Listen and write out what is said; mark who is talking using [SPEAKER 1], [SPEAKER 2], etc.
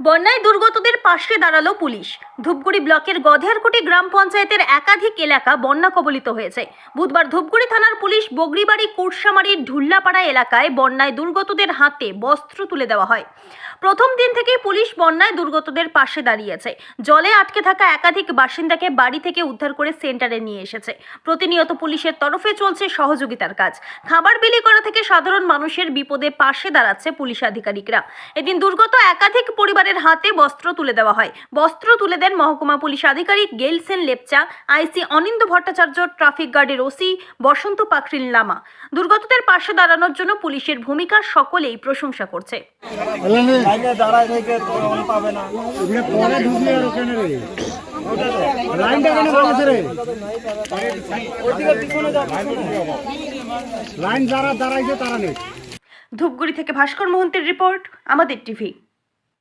[SPEAKER 1] বন্যায় দুর্গতদের পাশে দাঁড়াল পুলিশ। ধূপগুড়ি ব্লকের গধেরকুটি গ্রাম পঞ্চায়েতের একাধিক এলাকা বন্যা কবলিত হয়েছে। বুধবার ধূপগুড়ি থানার পুলিশ বগরিবাড়ি কুরসামারির ঢুল্লাপাড়া এলাকায় বন্যায় দুর্গতদের হাতে বস্ত্র তুলে দেওয়া হয়। প্রথম দিন থেকেই পুলিশ বন্যায় দুর্গতদের পাশে দাঁড়িয়েছে। জলে আটকে থাকা একাধিক বাসিন্দাকে বাড়ি থেকে উদ্ধার করে সেন্টারে নিয়ে এসেছে। প্রতিনিয়ত পুলিশের তরফে চলছে সহযোগিতার কাজ। খাবার বিলি করা থেকে সাধারণ মানুষের বিপদে পাশে দাঁড়াচ্ছে পুলিশ আধিকারিকরা। এদিন দুর্গত একাধিক পরিবারের হাতে বস্ত্র তুলে দেওয়া হয়। বস্ত্র তুলে দেন মহকুমা পুলিশ আধিকারিক গেলসেন লেপচা আইসি অনিন্দ ভট্টাচার্য ট্রাফিক গার্ডের ওসি বসন্ত পাখরিল লামা। দুর্গতদের পাশে দাঁড়ানোর জন্য পুলিশের ভূমিকা সকলেই প্রশংসা করছে।
[SPEAKER 2] লাইনটা কেন রে। লাইন যারা দাঁড়াইছে তারা নেই।
[SPEAKER 1] ধূপগুড়ি থেকে ভাস্কর মোহন্তের রিপোর্ট আমাদের টিভি।